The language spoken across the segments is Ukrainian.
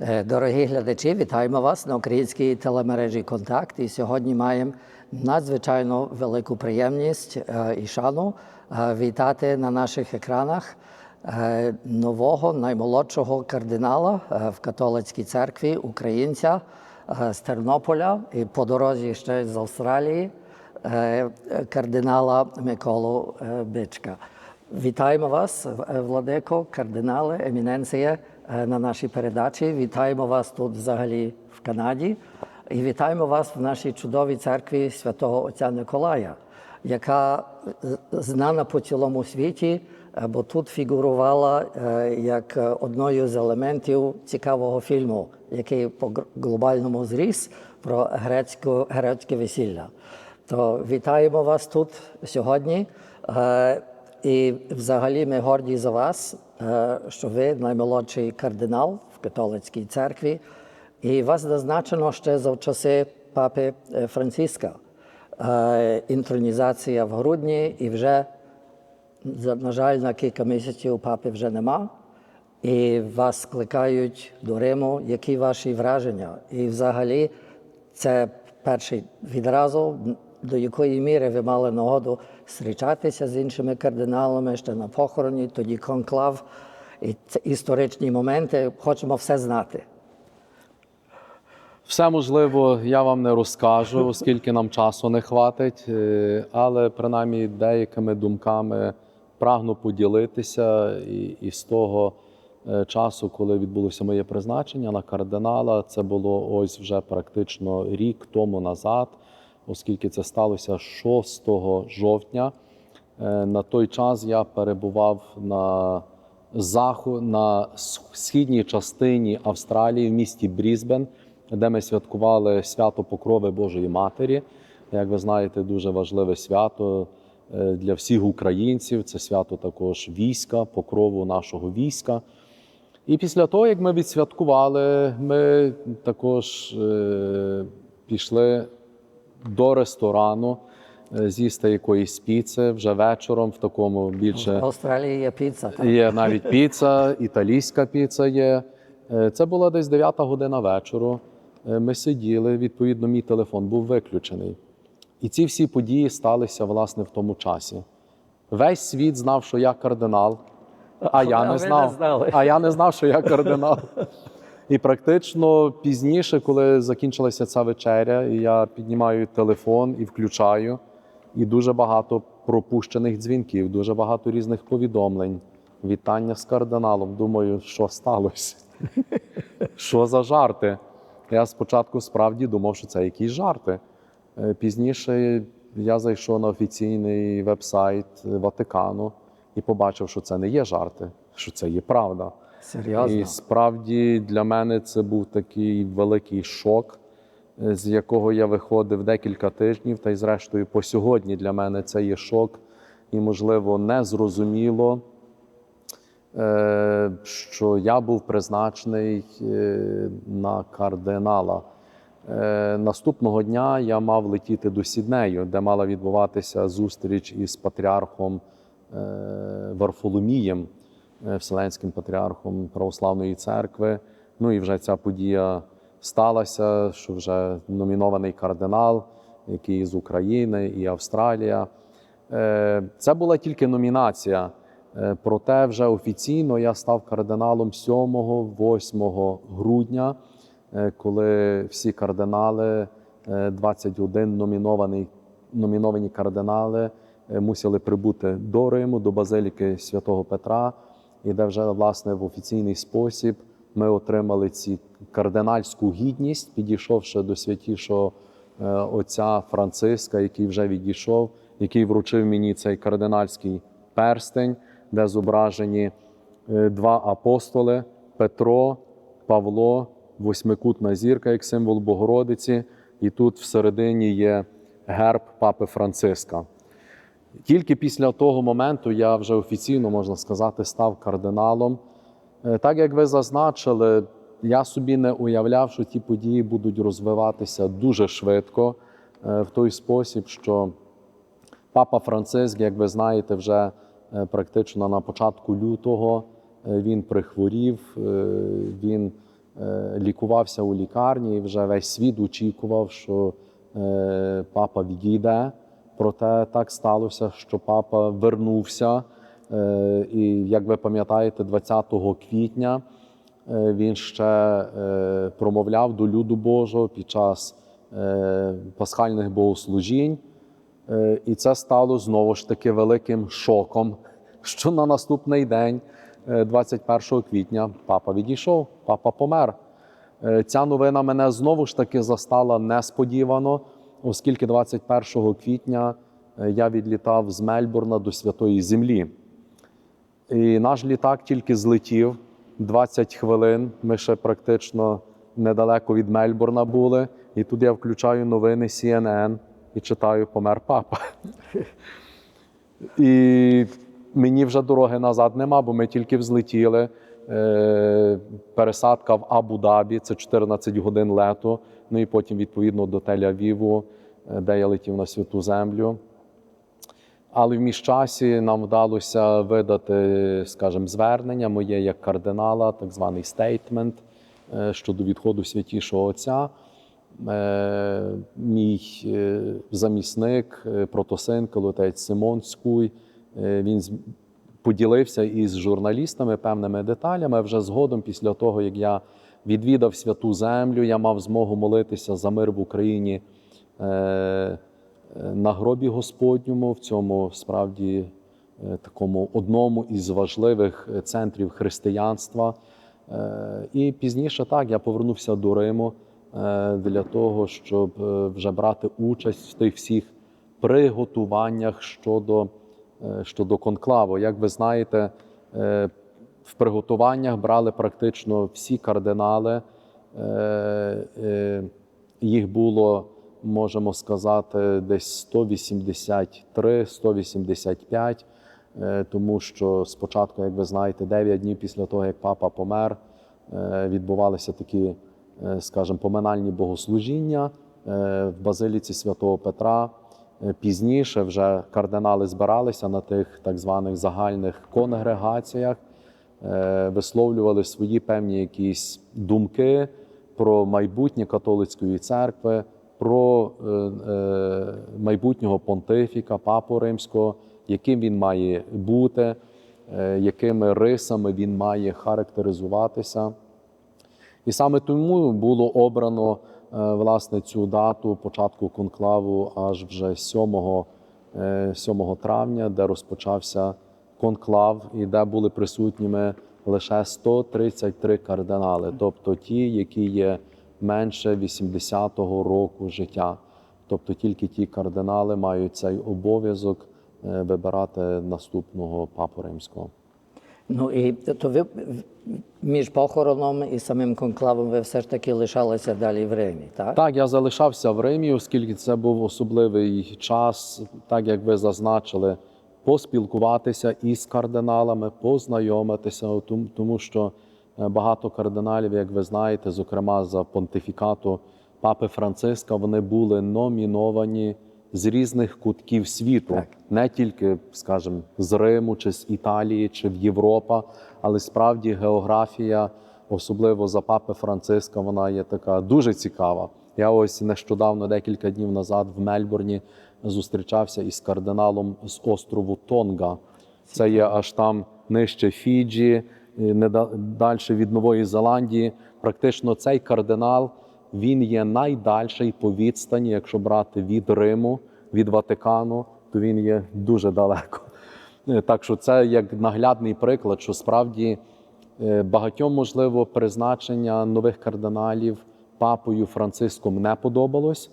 Е, Дорогі глядачі, вітаємо вас на українській телемережі Контакт. І сьогодні маємо надзвичайно велику приємність е, і шану е, вітати на наших екранах нового наймолодшого кардинала в католицькій церкві, українця з Тернополя і по дорозі ще з Австралії, кардинала Миколу Бичка. Вітаємо вас, владико, кардинали, еміненція на нашій передачі. Вітаємо вас тут взагалі в Канаді. І вітаємо вас в нашій чудовій церкві святого Отця Николая, яка е, знана по цілому світі, е, бо тут фігурувала е, як е, одною з елементів цікавого фільму, який по глобальному зріс про грецьку, грецьке весілля. То вітаємо вас тут сьогодні. Е, І взагалі ми горді за вас, е, що ви наймолодший кардинал в католицькій церкві, і вас назначено ще за часи папи е, Франциска. Е, Інтронізація в грудні, і вже, на жаль, на кілька місяців папи вже нема. І вас кликають до Риму. Які ваші враження? І взагалі це перший відразу, до якої міри ви мали нагоду зустрічатися з іншими кардиналами ще на похороні, тоді конклав. І це історичні моменти. Хочемо все знати. Все можливо, я вам не розкажу, оскільки нам часу не хватить, е, але принаймні деякими думками прагну поділитися і, і з того е, часу, коли відбулося моє призначення на кардинала, це було ось вже практично рік тому назад, оскільки це сталося 6 жовтня. Е, На той час я перебував на заху на східній частині Австралії в місті Брізбен, де ми святкували свято Покрови Божої Матері. Як ви знаєте, дуже важливе свято е, для всіх українців. Це свято також війська, покрову нашого війська. І після того, як ми відсвяткували, ми також е, пішли до ресторану е, з'їсти якоїсь піци вже вечором, в такому В більше Австралії є піца. так? є навіть піца, італійська піца є. Е, Це була десь 9 година вечору. Е, Ми сиділи, відповідно, мій телефон був виключений. І ці всі події сталися власне в тому часі. Весь світ знав, що я кардинал, а я А не ви не знав. знали. А я не знав, що я кардинал. І практично пізніше, коли закінчилася ця вечеря, я піднімаю телефон і включаю, і дуже багато пропущених дзвінків, дуже багато різних повідомлень, вітання з кардиналом. Думаю, що сталося? Що за жарти? Я спочатку справді думав, що це якісь жарти. Е, Пізніше я зайшов на офіційний веб-сайт Ватикану і побачив, що це не є жарти, що це є правда. Серйозно. І справді для мене це був такий великий шок, е, з якого я виходив декілька тижнів. Та й зрештою, по сьогодні для мене це є шок і, можливо, незрозуміло, е, що я був призначений е, на кардинала. Наступного дня я мав летіти до Сіднею, де мала відбуватися зустріч із патріархом Варфоломієм, Вселенським патріархом Православної церкви. Ну і вже ця подія сталася, що вже номінований кардинал, який з України і Австралія. Е, Це була тільки номінація. Е, Проте вже офіційно я став кардиналом 7-8 грудня, е, коли всі кардинали, е, 21 номіновані, номіновані кардинали, е, мусили прибути до Риму, до базиліки святого Петра, і де вже власне в офіційний спосіб ми отримали ці кардинальську гідність, підійшовши до святішого е, отця Франциска, який вже відійшов, який вручив мені цей кардинальський перстень, де зображені е, два апостоли Петро, Павло, восьмикутна зірка як символ Богородиці, і тут всередині є герб папи Франциска. Тільки після того моменту я вже офіційно можна сказати став кардиналом. Е, Так як ви зазначили, я собі не уявляв, що ті події будуть розвиватися дуже швидко, е, в той спосіб, що папа Франциск, як ви знаєте, вже е, практично на початку лютого він прихворів, він лікувався у лікарні, і вже весь світ очікував, що папа відійде. Проте так сталося, що папа вернувся. Е, І як ви пам'ятаєте, 20 квітня е, він ще е, промовляв до люду Божого під час пасхальних богослужінь. І це стало знову ж таки великим шоком, що на наступний день, е, 21 квітня, папа відійшов, папа помер. Ця новина мене знову ж таки застала несподівано, оскільки 21 квітня е, я відлітав з Мельбурна до Святої Землі. І наш літак тільки злетів 20 хвилин. Ми ще практично недалеко від Мельбурна були. І тут я включаю новини CNN і читаю помер папа. І мені вже дороги назад нема, бо ми тільки взлетіли. Е, Пересадка в Абу-Дабі, це 14 годин лету. Ну і потім, відповідно, до Тель-Авіву, е, де я летів на святу землю. Але в міжчасі нам вдалося видати, скажімо, звернення моє як кардинала, так званий стейтмент е, щодо відходу святішого Отця. Е, Мій замісник, протосинкел, отець Симон Скуй, він поділився із журналістами певними деталями. Вже згодом, після того, як я відвідав святу землю, я мав змогу молитися за мир в Україні. е, на гробі Господньому, в цьому справді е, такому одному із важливих центрів християнства. Е, І пізніше так я повернувся до Риму для того, щоб вже брати участь в тих всіх приготуваннях щодо, щодо конклаву. Як ви знаєте, в приготуваннях брали практично всі кардинали. Е, е, Їх було можемо сказати, десь 183-185, е, тому що спочатку, як ви знаєте, 9 днів після того, як папа помер, відбувалися такі, скажімо, поминальні богослужіння в базиліці святого Петра. Пізніше вже кардинали збиралися на тих так званих загальних конгрегаціях, висловлювали свої певні якісь думки про майбутнє католицької церкви, про е, е, майбутнього понтифіка, папу римського, яким він має бути, е, якими рисами він має характеризуватися. І саме тому було обрано е, власне цю дату початку конклаву аж вже 7, е, 7 травня, де розпочався конклав, і де були присутніми лише 133 кардинали, тобто ті, які є менше 80-го року життя. Тобто тільки ті кардинали мають цей обов'язок е, вибирати наступного папу римського. Ну і то ви між похороном і самим конклавом ви все ж таки лишалися далі в Римі, так? Так, я залишався в Римі, оскільки це був особливий час, так як ви зазначили, поспілкуватися із кардиналами, познайомитися, тому- що е, багато кардиналів, як ви знаєте, зокрема за понтифікату папи Франциска, вони були номіновані з різних кутків світу, Так. не тільки, скажімо, з Риму чи з Італії чи в Європа, але справді географія, особливо за папи Франциска, вона є така дуже цікава. Я ось нещодавно, декілька днів назад, в Мельбурні зустрічався із кардиналом з острову Тонга. Це є аж там нижче Фіджі, не далі від Нової Зеландії. Практично цей кардинал він є найдальший по відстані, якщо брати від Риму, від Ватикану, то він є дуже далеко. Е, Так що це як наглядний приклад, що справді е, багатьом можливо призначення нових кардиналів папою Франциском не подобалось,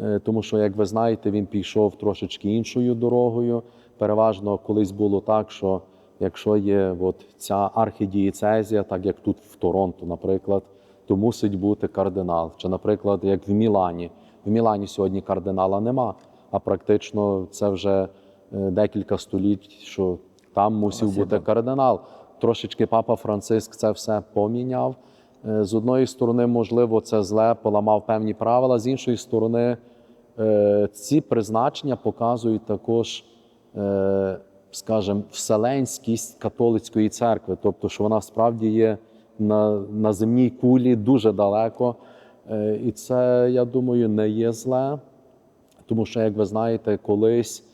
е, тому що, як ви знаєте, він пішов трошечки іншою дорогою. Переважно колись було так, що якщо є от ця архідієцезія, так як тут в Торонто, наприклад, то мусить бути кардинал. Чи, наприклад, як в Мілані. В Мілані сьогодні кардинала нема, а практично це вже е, декілька століть, що там мусив бути кардинал. Трошечки папа Франциск це все поміняв. Е, З одної сторони, можливо, це зле поламав певні правила, з іншої сторони, е, ці призначення показують також, е, скажімо, вселенськість католицької церкви, тобто, що вона справді є на, на земній кулі дуже далеко. І це, я думаю, не є зле, тому що, як ви знаєте, колись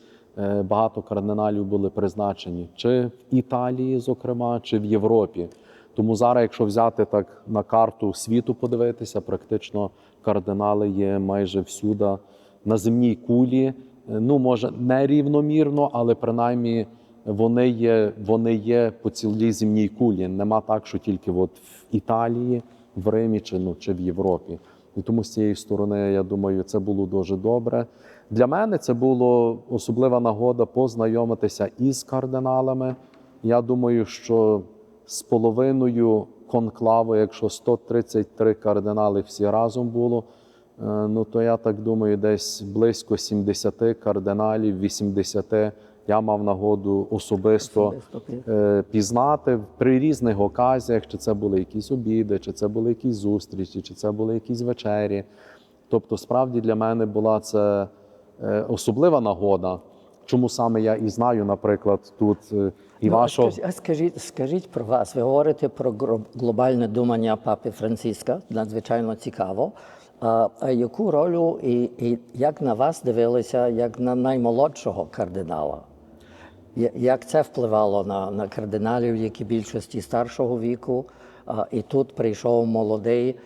багато кардиналів були призначені чи в Італії, зокрема, чи в Європі. Тому зараз, якщо взяти так на карту світу, подивитися, практично кардинали є майже всюди на земній кулі. Е, Ну, може, не рівномірно, але принаймні вони є, вони є по цілій земній кулі. Нема так, що тільки от в Італії, в Римі чи, ну, чи в Європі. І тому з цієї сторони, я думаю, це було дуже добре. Для мене це було особлива нагода познайомитися із кардиналами. Я думаю, що з половиною конклаву, якщо 133 кардинали всі разом було, е, ну то я так думаю, десь близько 70 кардиналів, 80 я мав нагоду особисто Особисто е, пізнати при різних оказіях, чи це були якісь обіди, чи це були якісь зустрічі, чи це були якісь вечері. Тобто, справді для мене була це е, особлива нагода. Чому саме я і знаю, наприклад, тут е, і Ну, вашого. скажіть, скажіть, скажіть про вас. Ви говорите про глобальне думання папи Франциска, надзвичайно цікаво. А, а яку роль і, і як на вас дивилися, як на наймолодшого кардинала? Як це впливало на, на кардиналів, які більшості старшого віку? А, і тут прийшов молодий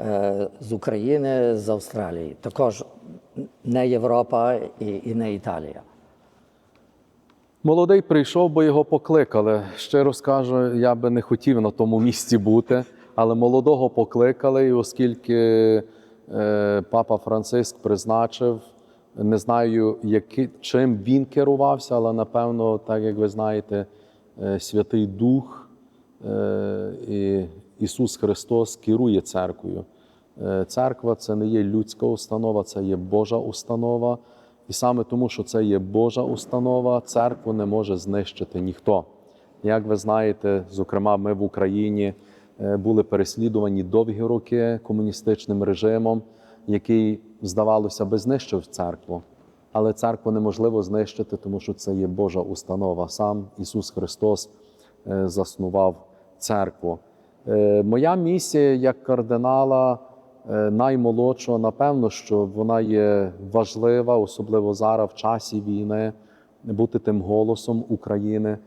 е, з України, з Австралії. Також не Європа і, і не Італія. Молодий прийшов, бо його покликали. Щиро скажу, я би не хотів на тому місці бути, але молодого покликали, і оскільки е, папа Франциск призначив, не знаю, які, чим він керувався, але напевно, так як ви знаєте, е, Святий Дух е, і Ісус Христос керує церквою. Е, Церква це не є людська установа, це є Божа установа. І саме тому, що це є Божа установа, церкву не може знищити ніхто. Як ви знаєте, зокрема, ми в Україні е, були переслідувані довгі роки комуністичним режимом, який, здавалося би, знищив церкву. Але церкву неможливо знищити, тому що це є Божа установа. Сам Ісус Христос е, заснував церкву. Е, Моя місія як кардинала наймолодшого, напевно, що вона є важлива, особливо зараз в часі війни, бути тим голосом України,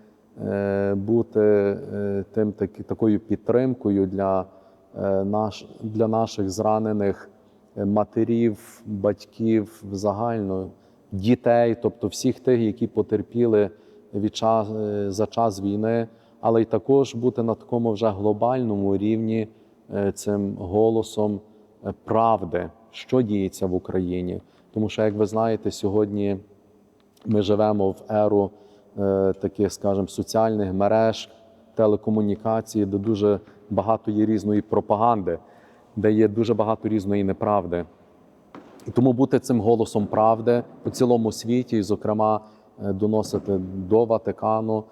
е, бути е, тим такою підтримкою для, е, наш, для наших зранених е, матерів, батьків, загально дітей, тобто всіх тих, які потерпіли від час, е, за час війни, але й також бути на такому вже глобальному рівні е, цим голосом е, правди, що діється в Україні. Тому що, як ви знаєте, сьогодні ми живемо в еру е, таких, скажімо, соціальних мереж, телекомунікацій, де дуже багато є різної пропаганди, де є дуже багато різної неправди. Тому бути цим голосом правди по цілому світі, і, зокрема, е, доносити до Ватикану,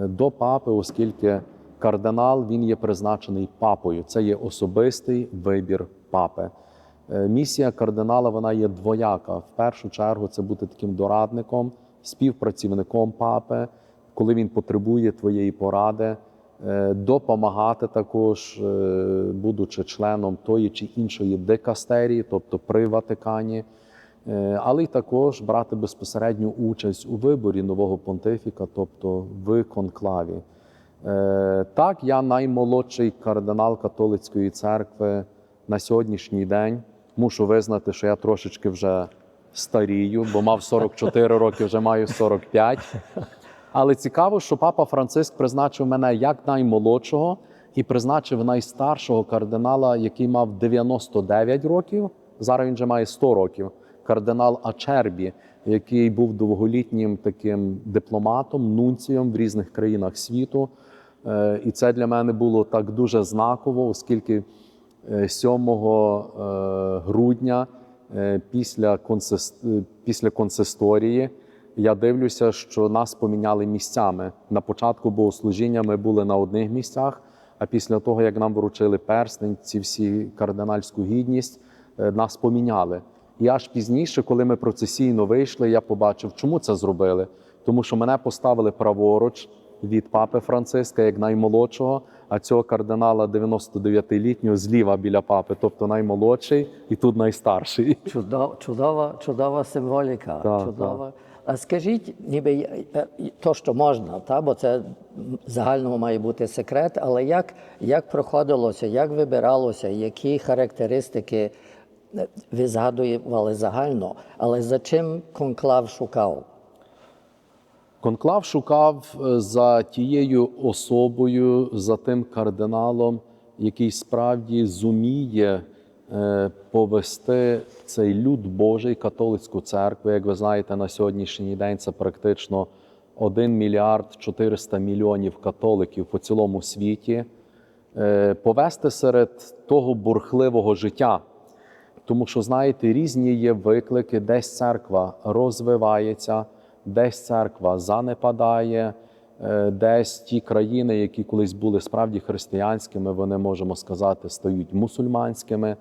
е, до папи, оскільки кардинал він є призначений папою. Це є особистий вибір папи. Е, Місія кардинала вона є двояка. В першу чергу це бути таким дорадником, співпрацівником папи, коли він потребує твоєї поради, е, допомагати також, е, будучи членом тої чи іншої дикастерії, тобто при Ватикані, але й також брати безпосередню участь у виборі нового понтифіка, тобто в конклаві. Е, Так, я наймолодший кардинал католицької церкви на сьогоднішній день. Мушу визнати, що я трошечки вже старію, бо мав 44 роки, вже маю 45. Але цікаво, що папа Франциск призначив мене як наймолодшого і призначив найстаршого кардинала, який мав 99 років. Зараз він вже має 100 років. Кардинал Ачербі, який був довголітнім таким дипломатом, нунцієм в різних країнах світу. Е, І це для мене було так дуже знаково, оскільки е, 7 е, грудня е, після, консис- е, після консисторії я дивлюся, що нас поміняли місцями. На початку богослужіння ми були на одних місцях, а після того, як нам вручили перстень, ці всі кардинальську гідність, нас поміняли. І аж пізніше, коли ми процесійно вийшли, я побачив, чому це зробили. Тому що мене поставили праворуч, від папи Франциска, як наймолодшого, а цього кардинала 99-літнього зліва біля папи, тобто наймолодший і тут найстарший. Чудова, чудова, чудова символіка. Так, чудова. А скажіть, ніби е, то, що можна, та, бо це загальному має бути секрет, але як, як проходилося, як вибиралося, які характеристики е, ви згадували загально, але за чим конклав шукав? Конклав шукав е, за тією особою, за тим кардиналом, який справді зуміє е, повести цей люд Божий, католицьку церкву. Як ви знаєте, на сьогоднішній день це практично 1 мільярд 400 мільйонів католиків по цілому світі, е, повести серед того бурхливого життя. Тому що, знаєте, різні є виклики, десь церква розвивається, десь церква занепадає, е, десь ті країни, які колись були справді християнськими, вони можемо сказати, стають мусульманськими.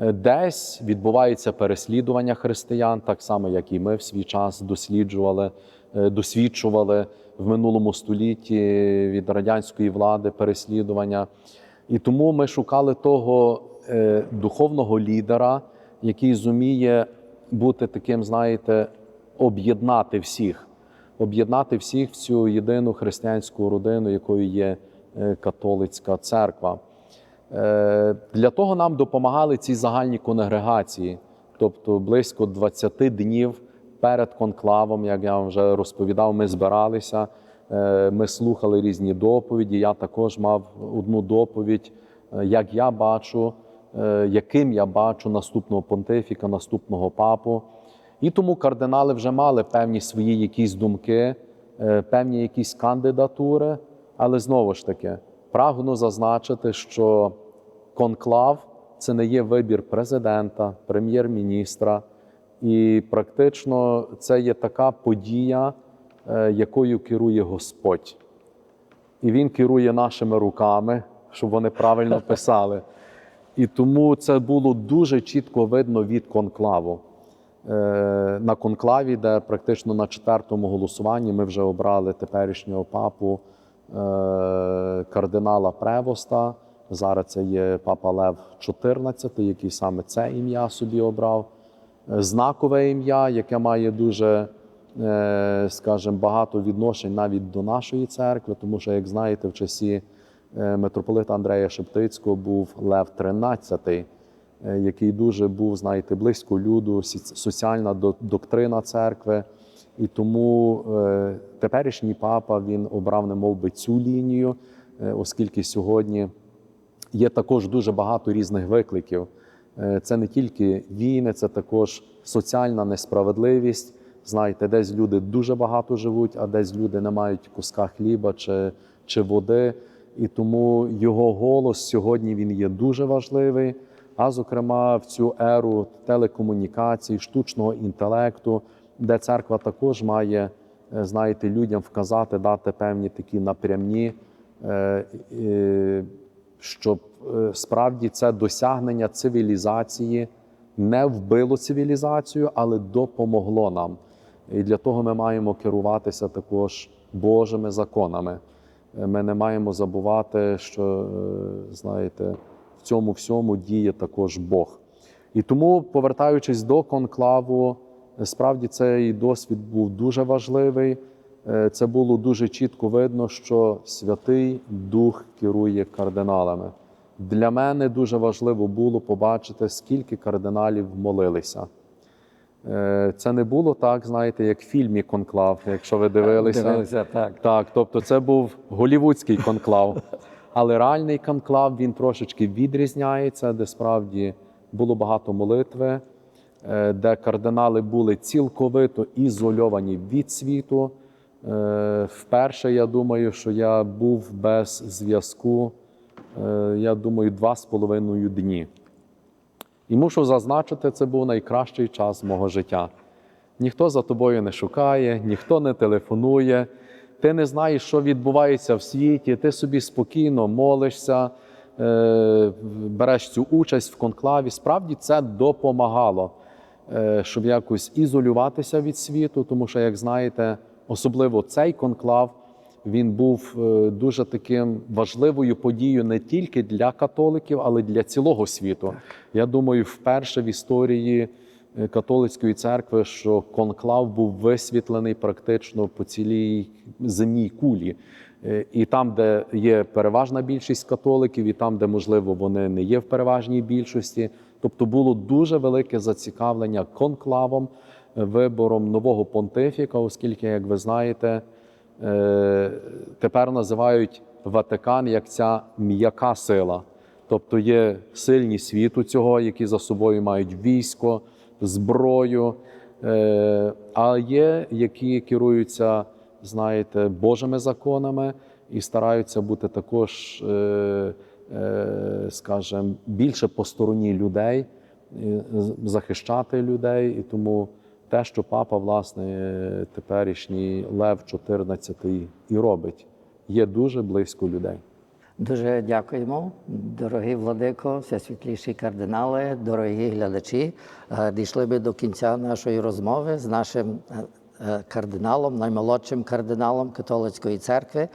Е, Десь відбувається переслідування християн, так само, як і ми в свій час досліджували, е, досвідчували в минулому столітті від радянської влади переслідування. І тому ми шукали того духовного лідера, який зуміє бути таким, знаєте, об'єднати всіх, об'єднати всіх в цю єдину християнську родину, якою є е, католицька церква. Е, Для того нам допомагали ці загальні конгрегації, тобто близько 20 днів перед конклавом, як я вам вже розповідав, ми збиралися, е, ми слухали різні доповіді. Я також мав одну доповідь, як я бачу, яким я бачу наступного понтифіка, наступного папу. І тому кардинали вже мали певні свої якісь думки, е, певні якісь кандидатури, але знову ж таки прагну зазначити, що конклав це не є вибір президента, прем'єр-міністра, і практично це є така подія, е, якою керує Господь. І Він керує нашими руками, щоб вони правильно писали. І тому це було дуже чітко видно від конклаву. Е, На конклаві, де практично на четвертому голосуванні ми вже обрали теперішнього папу е, кардинала Превоста. Зараз це є папа Лев XIV, який саме це ім'я собі обрав. Е, Знакове ім'я, яке має дуже, скажімо, багато відношень навіть до нашої церкви, тому що, як знаєте, в часі митрополита Андрея Шептицького був Лев XIII, який дуже був, знаєте, близько люду, соціальна до- доктрина церкви. І тому е, теперішній папа він обрав немов би цю лінію, е, оскільки сьогодні є також дуже багато різних викликів. Е, Це не тільки війни, це також соціальна несправедливість. Знаєте, десь люди дуже багато живуть, а десь люди не мають куска хліба чи, чи води. І тому його голос сьогодні він є дуже важливий. А зокрема, в цю еру телекомунікацій, штучного інтелекту, де церква також має, е, знаєте, людям вказати, дати певні такі напрямні, е, щоб е, справді це досягнення цивілізації не вбило цивілізацію, але допомогло нам. І для того ми маємо керуватися також Божими законами. Ми не маємо забувати, що знаєте, цьому всьому діє також Бог. І тому, повертаючись до конклаву, е, справді цей досвід був дуже важливий. Е, Це було дуже чітко видно, що Святий Дух керує кардиналами. Для мене дуже важливо було побачити, скільки кардиналів молилися. Е, Це не було так, знаєте, як в фільмі Конклав, якщо ви дивилися. Дивилися, так. Так, тобто це був голівудський конклав. Але реальний конклав він трошечки відрізняється, де справді було багато молитви, е, де кардинали були цілковито ізольовані від світу. Е, Вперше я думаю, що я був без зв'язку, е, я думаю, два з половиною дні. І мушу зазначити, це був найкращий час мого життя. Ніхто за тобою не шукає, ніхто не телефонує, ти не знаєш, що відбувається в світі, ти собі спокійно молишся, е, береш цю участь в конклаві. Справді це допомагало, е, щоб якось ізолюватися від світу, тому що, як знаєте, особливо цей конклав він був е, дуже таким важливою подією не тільки для католиків, але й для цілого світу. Я думаю, вперше в історії католицької церкви, що конклав був висвітлений практично по цілій земній кулі. Е, І там, де є переважна більшість католиків, і там, де можливо вони не є в переважній більшості. Тобто було дуже велике зацікавлення конклавом, е, вибором нового понтифіка, оскільки, як ви знаєте, е, тепер називають Ватикан як ця м'яка сила. Тобто є сильні світу цього, які за собою мають військо, зброю, е, а є, які керуються, знаєте, Божими законами і стараються бути також, е, е, скажімо, більше по стороні людей, захищати людей. І тому те, що папа, власне, теперішній Лев XIV і робить, є дуже близько людей. Дуже дякуємо, дорогі владико, всесвітліші кардинали, дорогі глядачі. Е, Дійшли ми до кінця нашої розмови з нашим е, е, кардиналом, наймолодшим кардиналом католицької церкви,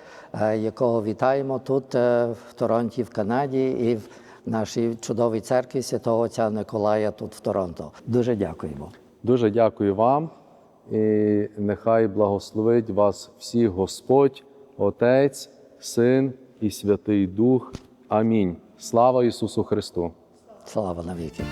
якого вітаємо тут в Торонті, в Канаді, і в нашій чудовій церкві святого отця Николая тут в Торонто. Дуже дякуємо. Дуже дякую вам і нехай благословить вас всіх Господь, Отець, Син і Святий Дух. Амінь. Слава Ісусу Христу! Слава навіки.